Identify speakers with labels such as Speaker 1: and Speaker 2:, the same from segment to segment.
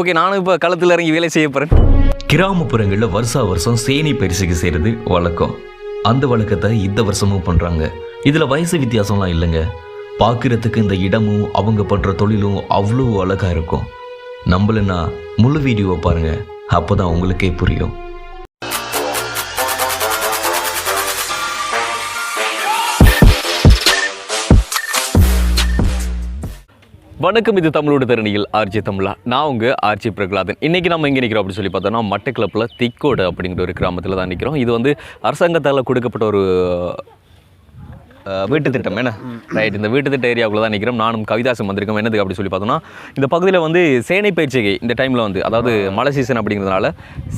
Speaker 1: Okay நானும் இப்போ களத்தில் இறங்கி வேலை செய்ய போகிறேன்
Speaker 2: கிராமப்புறங்களில் வருஷா வருஷம் சேனி பரிசுக்கு செய்கிறது வழக்கம். அந்த வழக்கத்தை இந்த வருஷமும் பண்ணுறாங்க இதில் வயசு வித்தியாசம்லாம் இல்லைங்க. பார்க்குறதுக்கு இந்த இடமும் அவங்க பண்ணுற தொழிலும் அவ்வளோ அழகாக இருக்கும். நம்மளன்னா முழு வீடியோவை பாருங்கள் அப்போ தான் உங்களுக்கே புரியும்.
Speaker 1: வணக்கம் இது தமிழோட தரணியில் ஆர்ஜி தமிழா. நான் உங்கள் ஆர்ஜி பிரகலாதன். இன்றைக்கி நம்ம எங்கே நிற்கிறோம் அப்படின்னு சொல்லி பார்த்தோம்னா மட்டக்கிளப்பில் திக்கோடு அப்படிங்கிற ஒரு கிராமத்தில் தான் நிற்கிறோம் இது வந்து அரசாங்கத்தால் கொடுக்கப்பட்ட ஒரு வீட்டு திட்டம் என்ன? ரைட் இந்த வீட்டு திட்ட ஏரியாவுக்குள்ள தான் நிற்கிறோம் நானும் கவிதாசம் வந்திருக்கோம். என்னதுக்கு அப்படி சொல்லி பார்த்தோம்னா இந்த பகுதியில் வந்து சேனை பயிற்சிகை இந்த டைமில் வந்து அதாவது மழை சீசன் அப்படிங்கிறதுனால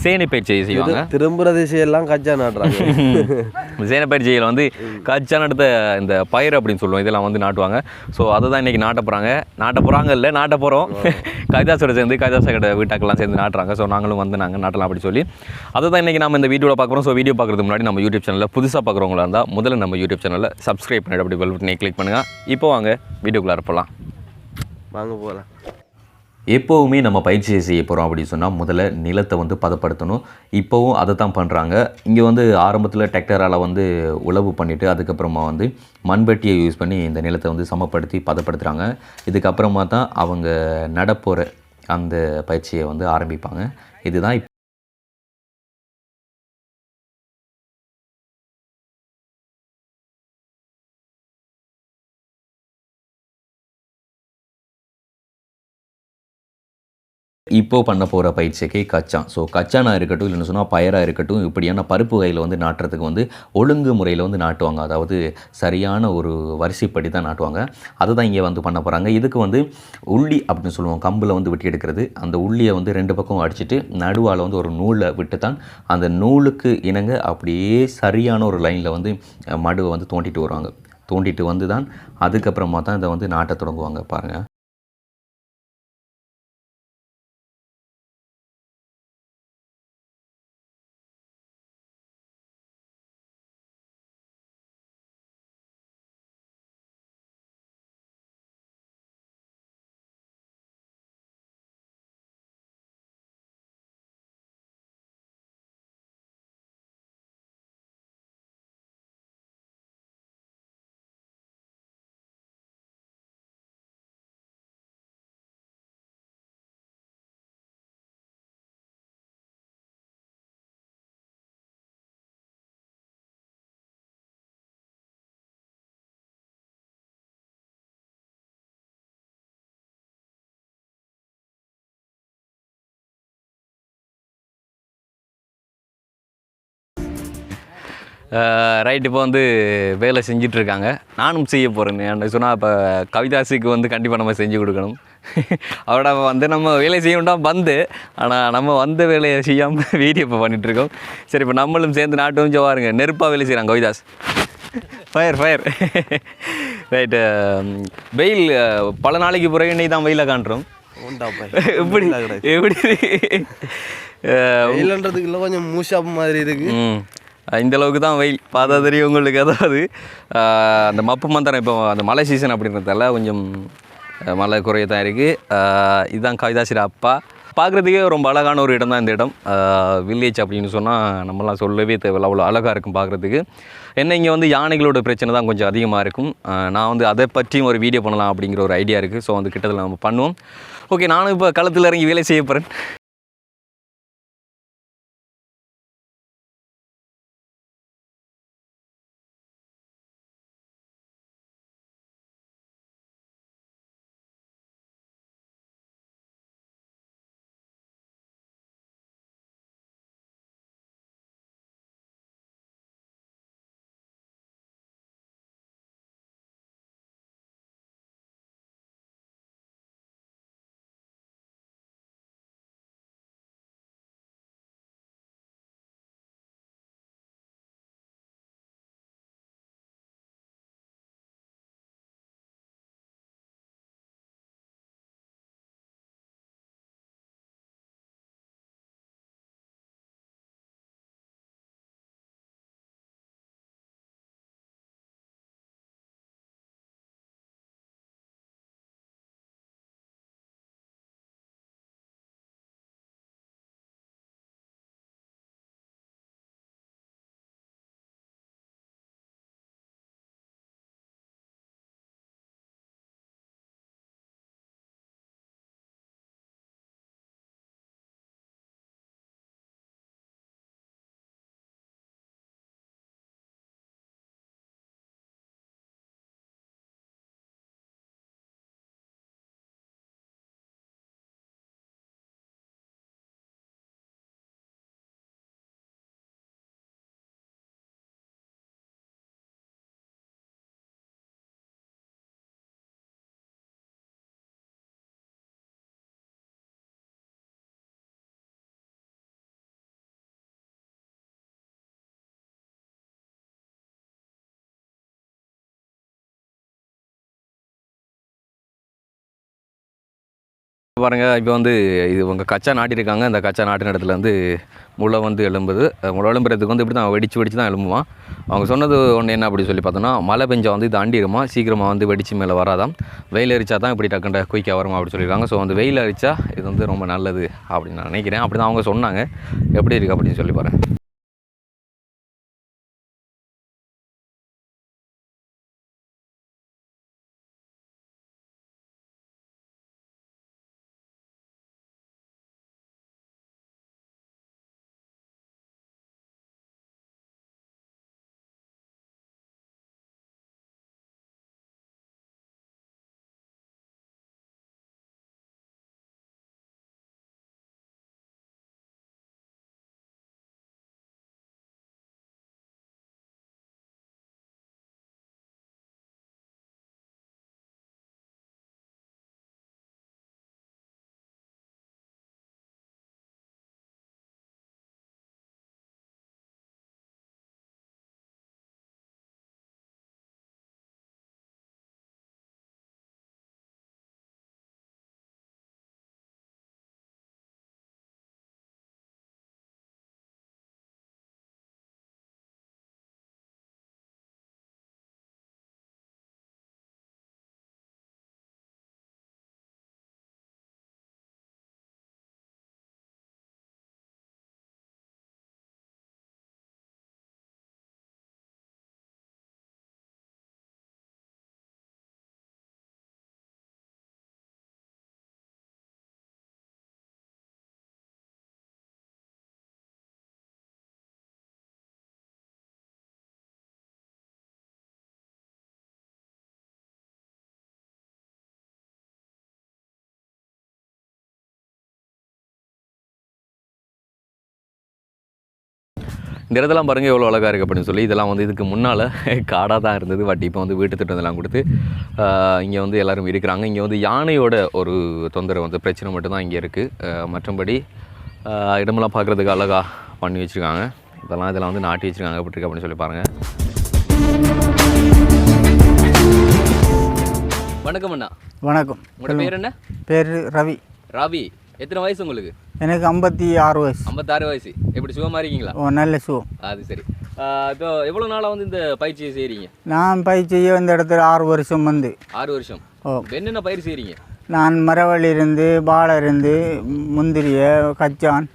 Speaker 1: சேனை பயிற்சிகை செய்வாங்க.
Speaker 3: திரும்புற திசையெல்லாம் கச்சா நாட்டுறாங்க.
Speaker 1: சேனை பயிற்சியில் வந்து கச்சா நடத்த இந்த பயிர் அப்படின்னு சொல்லுவோம். இதெல்லாம் வந்து நாட்டுவாங்க. ஸோ அதை தான் இன்றைக்கி நாட்ட போகிறாங்க நாட்ட போகிறாங்க இல்லை நாட்ட போகிறோம் கைதாசோட சேர்ந்து கைதாச கடை வீட்டாக்கெல்லாம் சேர்ந்து நாட்டுறாங்க. ஸோ நாங்களும் வந்து நாங்கள் நாட்டலாம் அப்படி சொல்லி. அதை தான் இன்றைக்கி நம்ம இந்த வீடியோவில் பார்க்குறோம். ஸோ வீடியோ பார்க்குறதுக்கு முன்னாடி நம்ம யூடியூப் சேனலில் புதுசாக பார்க்குறவங்களா இருந்தால் முதல்ல நம்ம யூடியூப் சேனலில் சப்ஸ்கிரைப் பண்ணிட்டு அப்படி பெல் பட்டனை கிளிக் பண்ணுங்கள் இப்போ வாங்க வீடியோக்குள்ளே போகலாம்
Speaker 3: வாங்க போகலாம்
Speaker 2: எப்போவுமே நம்ம பயிற்சியை செய்ய போகிறோம் அப்படின்னு சொன்னால் முதல்ல நிலத்தை வந்து பதப்படுத்தணும். இப்போவும் அதை தான் பண்ணுறாங்க இங்கே வந்து ஆரம்பத்தில் டிராக்டரால் வந்து உழவு பண்ணிவிட்டு அதுக்கப்புறமா வந்து மண்வெட்டியை யூஸ் பண்ணி இந்த நிலத்தை வந்து சமப்படுத்தி பதப்படுத்துகிறாங்க இதுக்கப்புறமா தான் அவங்க நடப்போகிற அந்த பயிற்சியை வந்து ஆரம்பிப்பாங்க. இதுதான் இப்போ பண்ண போகிற பயிற்சிக்கு கச்சான். ஸோ கச்சானா இருக்கட்டும் இல்லைன்னு சொன்னால் பயராக இருக்கட்டும் இப்படியான பருப்பு வகையில் வந்து நாட்டுறதுக்கு வந்து ஒழுங்கு முறையில் வந்து நாட்டுவாங்க. அதாவது சரியான ஒரு வரிசைப்படி தான் நாட்டுவாங்க. அதை தான் இங்கே வந்து பண்ண போகிறாங்க இதுக்கு வந்து உள்ளி அப்படின்னு சொல்லுவோம். கம்பில் வந்து வெட்டி எடுக்கிறது. அந்த உள்ளியை வந்து ரெண்டு பக்கம் அடிச்சுட்டு நடுவால் வந்து ஒரு நூலை விட்டு தான் அந்த நூலுக்கு இணங்க அப்படியே சரியான ஒரு லைனில் வந்து மடுவை வந்து தோண்டிட்டு வருவாங்க. தோண்டிட்டு வந்து தான் அதுக்கப்புறமா தான் இதை வந்து நாட்ட தொடங்குவாங்க. பாருங்கள்
Speaker 1: ரைட் இப்போ வந்து வேலை செஞ்சுட்டு இருக்காங்க நானும் செய்ய போகிறேன் என்ன சொன்னால் இப்போ கவிதாசுக்கு வந்து கண்டிப்பாக நம்ம செஞ்சு கொடுக்கணும். அவட வந்து நம்ம வேலை செய்யணும்டா வந்து. ஆனால் நம்ம வந்த வேலையை செய்யாமல் வீடியோ இப்போ பண்ணிகிட்ருக்கோம் சரி இப்போ நம்மளும் சேர்ந்து நாட்டும் பாருங்க நெருப்பாக வேலை செய்கிறாங்க கவிதாஸ். ஃபயர் ஃபயர் ரைட்டு வெயில் பல நாளைக்கு பிறகு இன்னைக்கு தான் வெயிலை காண்றோம். எப்படி? எப்படி? அஹ்,
Speaker 3: வெயிலன்றதுக்கு இல்லை கொஞ்சம் மூஷாப் மாதிரி இருக்கு.
Speaker 1: ம். இந்த அளவுக்கு தான் வெயில். பார்த்தா தெரியும் உங்களுக்கு. அதாவது அந்த மப்பு மந்திரம் இப்போ அந்த மழை சீசன் அப்படின்றதால கொஞ்சம் மழை குறைய தான் இருக்குது இதுதான் கவிதாசிர அப்பா. பார்க்குறதுக்கே ரொம்ப அழகான ஒரு இடம் தான் இந்த இடம். வில்லேஜ் அப்படின்னு சொன்னால் நம்மலாம் சொல்லவே தேவையில்ல. அவ்வளோ அழகாக இருக்கும் பார்க்குறதுக்கு. என்ன இங்கே வந்து யானைகளோட பிரச்சனை தான் கொஞ்சம் அதிகமாக இருக்கும். நான் வந்து அதை பற்றியும் ஒரு வீடியோ பண்ணலாம் அப்படிங்கிற ஒரு ஐடியா இருக்குது ஸோ வந்து கிட்டத்தில் நம்ம பண்ணுவோம். ஓகே நானும் இப்போ களத்தில் இறங்கி வேலை செய்ய போகிறேன் பாருங்கள் இப்போ வந்து இது உங்கள் கச்சா நாட்டியிருக்காங்க இந்த கச்சா நாட்டின இடத்துல வந்து முளை வந்து எழும்புது. முளை எழும்புறதுக்கு வந்து இப்படி தான் வெடிச்சு வெடிச்சு தான் எழும்புவான். அவங்க சொன்னது ஒன்று என்ன அப்படி சொல்லி பார்த்தோன்னா மழை பெஞ்சா வந்து இது அண்டிருமா? சீக்கிரமாக வந்து வெடிச்சு மேலே வராதாம். வெயில் அரிச்சா தான் இப்படி டக்குண்ட குயிக்காக வருமா அப்படி சொல்லியிருக்காங்க. ஸோ வந்து வெயில் அரிச்சா இது வந்து ரொம்ப நல்லது அப்படின்னு நான் நினைக்கிறேன். அப்படி தான் அவங்க சொன்னாங்க. எப்படி இருக்குது அப்படின்னு சொல்லி பாருங்கள் இந்த இடத்தெல்லாம் பாருங்கள் எவ்வளோ அழகாக இருக்குது அப்படின்னு சொல்லி இதெல்லாம் வந்து இதுக்கு முன்னால் காடாக தான் இருந்தது. பட் இப்போ வந்து வீட்டு திட்டத்தெல்லாம் கொடுத்து இங்கே வந்து எல்லாரும் இருக்கிறாங்க. இங்கே வந்து யானையோட ஒரு தொந்தரவு வந்து பிரச்சனை மட்டும்தான் இங்கே இருக்குது மற்றபடி இடமெல்லாம் பார்க்குறதுக்கு அழகாக பண்ணி வச்சுருக்காங்க. இதெல்லாம் இதெல்லாம் வந்து நாட்டி வச்சுருக்காங்க எப்படி இருக்கு அப்படின்னு சொல்லி பாருங்கள் வணக்கம் அண்ணா.
Speaker 4: வணக்கம்.
Speaker 1: உங்களோட பேர் என்ன?
Speaker 4: பேர் ரவி.
Speaker 1: ரவி. எத்தனை வயசு உங்களுக்கு?
Speaker 4: எனக்கு ஐம்பத்தி ஆறு வயசு.
Speaker 1: ஐம்பத்தாறு வயசு. எப்படி சுகமாக இருக்கீங்களா?
Speaker 4: ஓ நல்ல ஷூ
Speaker 1: அது சரி. இப்போ எவ்வளோ நாளாக வந்து இந்த பயிற்சியை செய்கிறீங்க
Speaker 4: நான் பயிர் செய்ய இந்த இடத்துல ஆறு வருஷம் வந்து.
Speaker 1: ஆறு வருஷம்.
Speaker 4: ஓ.
Speaker 1: என்னென்ன பயிர் செய்கிறீங்க
Speaker 4: நான் மரவள்ளி இருந்து வாழை இருந்து முந்திரிய கச்சான்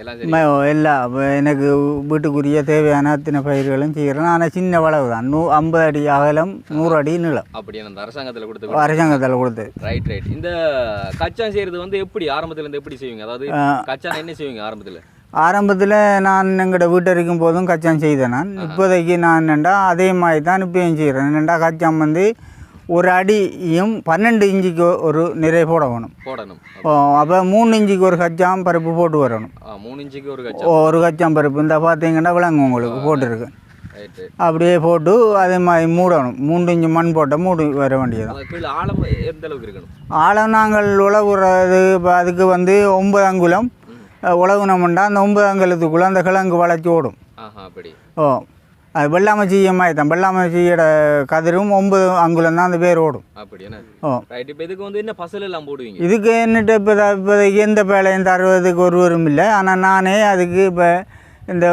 Speaker 1: எல்லாம்
Speaker 4: எனக்கு வீட்டுக்குரிய தேவையான அத்தனை பயிர்களும் செய்கிறேன். ஆனால் சின்ன வளவு தான். நூ ஐம்பது அடி அகலம் நூறு அடி நீளம்.
Speaker 1: அப்படியே அந்த அரசாங்கத்தில் கொடுத்து
Speaker 4: அரசாங்கத்தில் கொடுத்தது
Speaker 1: ரைட் ரைட் இந்த கச்சான் செய்கிறது வந்து எப்படி? ஆரம்பத்துல இருந்து எப்படி செய்வீங்க? அதாவது. கச்சான் என்ன செய்வீங்க ஆரம்பத்தில்?
Speaker 4: ஆரம்பத்தில் நான் எங்களோட வீட்டு இருக்கும் போதும் கச்சான் செய்தேன் நான். இப்போதைக்கு நான் என்னண்டா அதே மாதிரி தான் இப்பயும் செய்கிறேன் என்னண்டா கச்சான் வந்து ஒரு அடியும் பன்னெண்டு இன்ச்சுக்கு ஒரு நிறை போட வேணும்.
Speaker 1: போடணும்.
Speaker 4: அப்போ மூணு இன்ச்சுக்கு ஒரு கச்சான் பருப்பு போட்டு வரணும்.
Speaker 1: மூணு இன்ச்சுக்கு ஒரு கச்சா
Speaker 4: ஒரு கச்சான் பருப்பு. இந்த பார்த்தீங்கன்னா விளங்கும் உங்களுக்கு போட்டிருக்கு. அப்படியே போட்டு அதே மாதிரி மூடணும். மூன்று இன்ச்சு மண் போட்டால் மூடி வர வேண்டியது
Speaker 1: ஆழம் எந்த அளவுக்கு இருக்கணும்?
Speaker 4: ஆழம் நாங்கள் உழவுறது இப்போ அதுக்கு வந்து ஒன்பது அங்குலம். உழவுனோம்னா அந்த ஒன்பது அங்குலத்துக்குள்ளே அந்த கிழங்கு வளைச்சி ஓடும். ஓ அது வெள்ளாமை செய்யமாய் தான். வெள்ளாமை செய்யற கதிரும் ஒன்பது அங்குலம் தான் அந்த பேர் ஓடும். ஓ.
Speaker 1: இதுக்கு வந்து என்ன பசல் எல்லாம் போடுவீங்க?
Speaker 4: இதுக்கு என்னட்டு இப்போ இப்போதைக்கு எந்த பேழையும் தருவதுக்கு ஒருவரும் இல்லை. ஆனால் நானே அதுக்கு இப்போ இந்த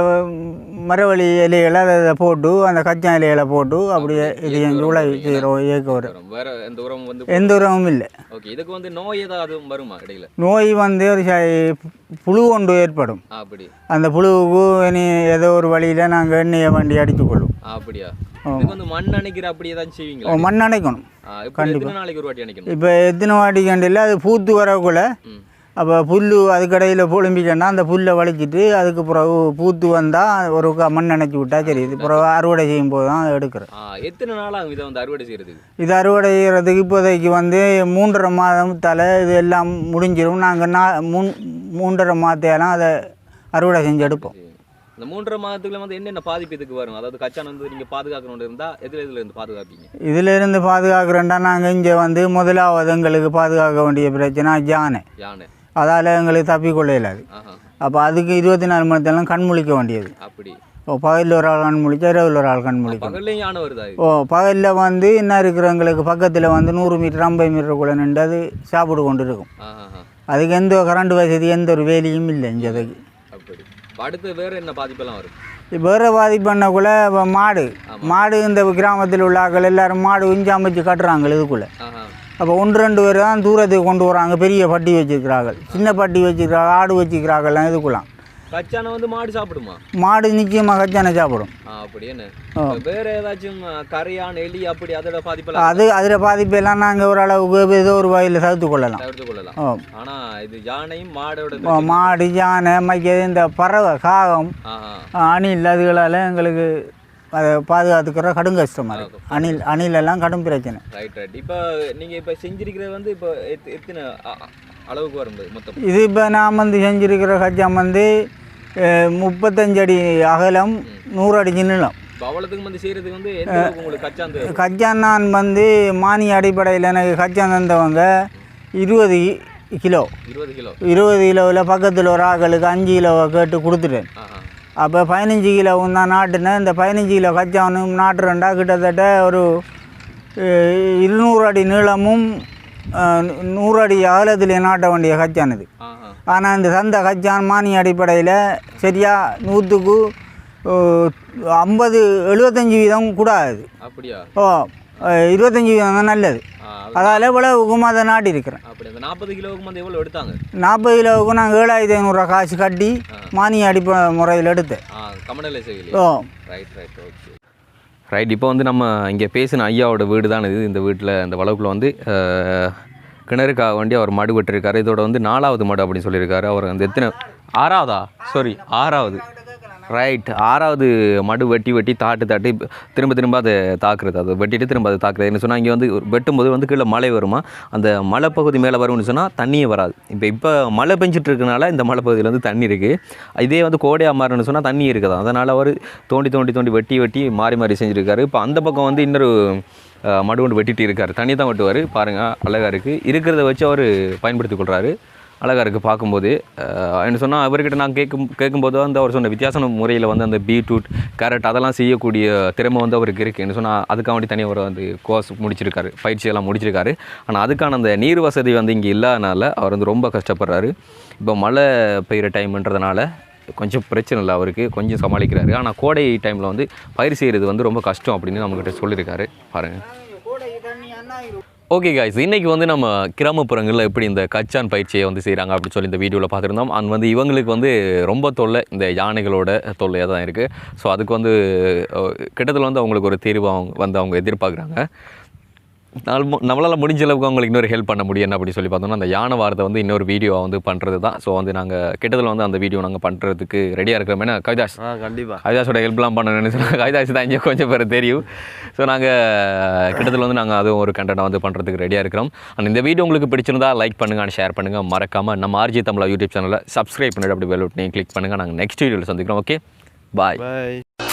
Speaker 4: மரவள்ளி இலைகளை அதை போட்டு அந்த கச்சா இலைகளை போட்டு அப்படியே இது உழவு செய்கிறோம் இயக்க வரும்.
Speaker 1: வேற எந்த உரம் வந்து
Speaker 4: எந்த உரமும் இல்லை.
Speaker 1: ஓகே இதுக்கு வந்து நோய் ஏதாவது வருமா இடையில?
Speaker 4: நோய் வந்து ஒரு புழு ஒன்று ஏற்படும்.
Speaker 1: அப்படி.
Speaker 4: அந்த புழுவுக்கு இனி ஏதோ ஒரு வழியில் நாங்கள் எண்ணெயை வண்டி அடித்துக்கொள்ளும்.
Speaker 1: அப்படியா? வந்து மண் அணைக்கிற அப்படி ஏதாச்சும் செய்வீங்களா
Speaker 4: ஓ, மண் அணைக்கணும்.
Speaker 1: எத்தனை நாளைக்கு ஒரு வாட்டி அணைக்கணும்?
Speaker 4: இப்போ எத்தனை வாட்டி கண்டில்ல அது பூத்து வரக்குள்ள அப்போ புல் அதுக்கடையில் புழும்பிட்டேன்னா அந்த புல்லை வலிச்சிட்டு அதுக்கு பிறகு பூத்து வந்தால் ஒரு மண் அணைச்சி விட்டா சரி இது பிறகு அறுவடை செய்யும் போது தான் எடுக்கிறேன்
Speaker 1: எத்தனை நாள் ஆகும் இதை வந்து அறுவடை செய்யறதுக்கு?
Speaker 4: இது அறுவடை செய்கிறதுக்கு இப்போதைக்கு வந்து மூன்றரை மாதம் தலை இது எல்லாம் முடிஞ்சிடும் நாங்கள் நா மூணு மூன்றரை மாதத்தையெல்லாம் அதை அறுவடை செஞ்சு எடுப்போம்.
Speaker 1: இந்த மூன்றரை மாதத்துக்குள்ள வந்து என்னென்ன பாதிப்பு இதுக்கு வரும்? அதாவது கச்சான் வந்து நீங்க பாதுகாக்கணும் இருந்தா எதுல எதுல இருந்து பாதுகாப்பீங்க?
Speaker 4: இதில் இருந்து பாதுகாக்கிறோண்டா நாங்கள் இங்கே வந்து முதலாவது எங்களுக்கு பாதுகாக்க வேண்டிய பிரச்சனை யானை.
Speaker 1: யானை.
Speaker 4: அதால் எங்களுக்கு தப்பிக்கொள்ள இயலாது அப்போ அதுக்கு இருபத்தி நாலு மணி நேரம் கண் முழிக்க வேண்டியது.
Speaker 1: அப்படி.
Speaker 4: ஓ பகலில் ஒரு ஆள் கண் முழிச்சா இரவில் ஒரு ஆள் கண்
Speaker 1: இது?
Speaker 4: ஓ பகலில் வந்து என்ன இருக்கிறவங்களுக்கு பக்கத்தில் வந்து நூறு மீட்டர் ஐம்பது மீட்டருக்குள்ளே நின்று அது சாப்பிட்டு கொண்டு இருக்கும் அதுக்கு எந்த கரண்ட் வசதி எந்த ஒரு வேலையும் இல்லை இங்கே அதுக்கு
Speaker 1: அடுத்து வேறு என்ன பாதிப்பெல்லாம் வரும்?
Speaker 4: வேறு பாதிப்புன்னக்குள்ளே இப்போ மாடு. மாடு இந்த கிராமத்தில் உள்ள ஆட்கள் எல்லாரும் மாடு உஞ்சி அமைச்சு கட்டுறாங்க இதுக்குள்ளே. அப்போ ஒன்று ரெண்டு பேர் தான் தூரத்துக்கு கொண்டு வராங்க பெரிய பட்டி வச்சுருக்கிறார்கள். சின்ன பட்டி வச்சுக்கிறாங்க ஆடு வச்சுக்கிறாங்கலாம் இதுக்குலாம்
Speaker 1: கச்சானை வந்து மாடு சாப்பிடுமா?
Speaker 4: மாடு நிச்சயமாக கச்சானை சாப்பிடும்.
Speaker 1: வேற ஏதாச்சும் கரையான் எலி அப்படி அதோட பாதிப்பெல்லாம்
Speaker 4: அது அதில் பாதிப்பெல்லாம் நாங்கள் ஓரளவுக்கு ஏதோ ஒரு வகையில் தவிர்த்து கொள்ளலாம்.
Speaker 1: தவிர்த்து கொள்ளலாம்.
Speaker 4: ஓ
Speaker 1: ஆனா இது யானையும் மாடோட
Speaker 4: மாடு யானை மைக்க இந்த பறவை காகம் அணில் அதுகளால் எங்களுக்கு அதை பாதுகாத்துக்கிற கடும் கஷ்டமாக இருக்குது அணில் அணில் எல்லாம் கடும் பிரச்சனை.
Speaker 1: ரைட் ரைட் இப்போ நீங்க இப்போ செஞ்சிருக்கிறது வந்து இப்போ எத்- எத்தனை அளவுக்கு வரும்போது மொத்தம்?
Speaker 4: இது இப்போ நான் வந்து செஞ்சிருக்கிற கச்சான் வந்து முப்பத்தஞ்சு அடி அகலம் நூறு அடி நீளம்.
Speaker 1: இப்போ அவ்வளோத்துக்கு வந்து செய்யறதுக்கு வந்து எந்த அளவுக்கு உங்களுக்கு கச்சாந்து
Speaker 4: கச்சான் நான் வந்து மானிய அடிப்படையில் எனக்கு கச்சான் தந்தவங்க இருபது கிலோ.
Speaker 1: இருபது கிலோ.
Speaker 4: இருபது கிலோவில் பக்கத்தில் ஒரு ஆக்களுக்கு அஞ்சு கிலோவை கேட்டு கொடுத்துட்டேன். அப்போ பதினஞ்சு கிலோவும் தான் நாட்டினேன். இந்த பதினஞ்சு கிலோ கச்சானும் நாட்டுறேன்டா. கிட்டத்தட்ட ஒரு இருநூறு அடி நீளமும் நூறு அடி அகலத்தில் நாட்ட வேண்டிய கச்சான் இது
Speaker 1: ஆஹா.
Speaker 4: ஆனால் இந்த சந்தை கச்சான் மானிய அடிப்படையில் சரியாக நூற்றுக்கு ஐம்பது எழுபத்தஞ்சி வீதம் கூடாது.
Speaker 1: அப்படியா?
Speaker 4: ஓ இருபத்தஞ்சி தான் நல்லது. அதால் இவ்வளவுக்கும் அதை நாட்டி இருக்கிறேன்.
Speaker 1: அப்படி அந்த நாற்பது கிலோவுக்கு வந்து எவ்வளோ எடுத்தாங்க?
Speaker 4: நாற்பது கிலோவுக்கு நான் ஏழாயிரத்தி ஐநூறுரூவா காசு கட்டி மானிய அடிப்படை முறையில் எடுத்தேன். Oh.
Speaker 1: Right right okay right இப்போ வந்து நம்ம இங்கே பேசின ஐயாவோட வீடு தான் இது? இந்த வீட்டில் இந்த வளவுக்குள்ள வந்து கிணறுக்காக வேண்டி அவர் மடு வெட்டிருக்காரு. இதோட வந்து நாலாவது மடு அப்படின்னு சொல்லியிருக்காரு. அவர் வந்து எத்தனை? ஆறாவதா? சாரி ஆறாவது. ரைட் ஆறாவது மடு வெட்டி வெட்டி தாட்டு தாட்டி திரும்ப திரும்ப அதை தாக்குறது. அதை வெட்டிட்டு திரும்ப அதை தாக்குறது. என்ன சொன்னால் இங்கே வந்து வெட்டும்போது வந்து கீழே மழை வருமா? அந்த மலைப்பகுதி மேலே வரும்னு சொன்னால் தண்ணியே வராது. இப்போ இப்போ மழை பெஞ்சிட்டு இருக்கனால இந்த மலைப்பகுதியில் வந்து தண்ணி இருக்குது இதே வந்து கோடையாக மாறுன்னு சொன்னால் தண்ணி இருக்குதா. அதனால் அவர் தோண்டி தோண்டி தோண்டி வெட்டி வெட்டி மாறி மாறி செஞ்சுருக்காரு. இப்போ அந்த பக்கம் வந்து இன்னொரு மடு ஒன்று வெட்டிட்டு இருக்கார். தண்ணி தான் வெட்டுவார். பாருங்கள் அழகாக இருக்குது இருக்கிறத வச்சு அவர் பயன்படுத்தி கொள்கிறாரு அழகாக இருக்குது பார்க்கும்போது. என்ன சொன்னால் அவர்கிட்ட நான் கேட்கும் கேட்கும்போது வந்து அவர் சொன்ன வித்தியாசமான முறையில் வந்து அந்த பீட்ரூட் கேரட் அதெல்லாம் செய்யக்கூடிய திறமை வந்து அவருக்கு இருக்குது என்ன சொன்னால் அதுக்காக வேண்டி தனியாக அவர் வந்து கோர்ஸ் முடிச்சிருக்காரு பயிற்சியெல்லாம் முடிச்சிருக்காரு. ஆனால் அதுக்கான அந்த நீர் வசதி வந்து இங்கே இல்லாதனால அவர் வந்து ரொம்ப கஷ்டப்படுறாரு. இப்போ மழை பெய்கிற டைம்ன்றதுனால கொஞ்சம் பிரச்சனை இல்லை அவருக்கு கொஞ்சம் சமாளிக்கிறாரு. ஆனால் கோடை டைமில் வந்து பயிர் செய்கிறது வந்து ரொம்ப கஷ்டம் அப்படின்னு நம்மக்கிட்ட சொல்லியிருக்காரு பாருங்கள் ஓகே காய்ஸ் இன்றைக்கி வந்து நம்ம கிராமப்புறங்களில் எப்படி இந்த கச்சான் பயிற்சியை வந்து செய்கிறாங்க அப்படின்னு சொல்லி இந்த வீடியோவில் பார்த்துருந்தோம். அண்ட் வந்து இவங்களுக்கு வந்து ரொம்ப தொல்லை. இந்த யானைகளோட தொல்லையாக தான் இருக்குது ஸோ அதுக்கு வந்து கிட்டத்தில் வந்து அவங்களுக்கு ஒரு தீர்வு அவங்க வந்து அவங்க எதிர்பார்க்குறாங்க. நம்மளால் முடிஞ்ச அளவுக்கு அவங்களுக்கு இன்னொரு ஹெல்ப் பண்ண முடியும் என்ன அப்படின்னு சொல்லி பார்த்தோம்னா அந்த யானை வாரத்தை வந்து இன்னொரு வீடியோவை வந்து பண்ணுறது தான் ஸோ வந்து நாங்கள் கிட்டத்தில் வந்து அந்த வீடியோ நாங்கள் பண்ணுறதுக்கு ரெடியாக இருக்கிறோம். ஏன்னா கவிதாஸ்
Speaker 3: கண்டிப்பாக
Speaker 1: கைதாஸோட ஹெல்ப்லாம் பண்ண நினைச்சோம். கைதாஸ் தான் இங்கே கொஞ்சம் பேர் தெரியும். ஸோ நாங்கள் கிட்டத்தில் வந்து நாங்கள் அதுவும் ஒரு கண்டென்ட் வந்து பண்ணுறதுக்கு ரெடியாக இருக்கிறோம். அண்ட் இந்த வீடியோ உங்களுக்கு பிடிச்சிருந்தா லைக் பண்ணுங்க அண்ட் ஷேர் பண்ணுங்கள் மறக்காமல் நம்ம ஆர்ஜி தமிழா யூடியூப் சேனலில் சப்ஸ்கிரைப் பண்ணிட்டு அப்படி பெல் பட்டனையும் கிளிக் பண்ணுங்கள் நாங்கள் நெக்ஸ்ட் வீடியோவில் சந்திக்கிறோம். ஓகே பாய்
Speaker 3: பாய்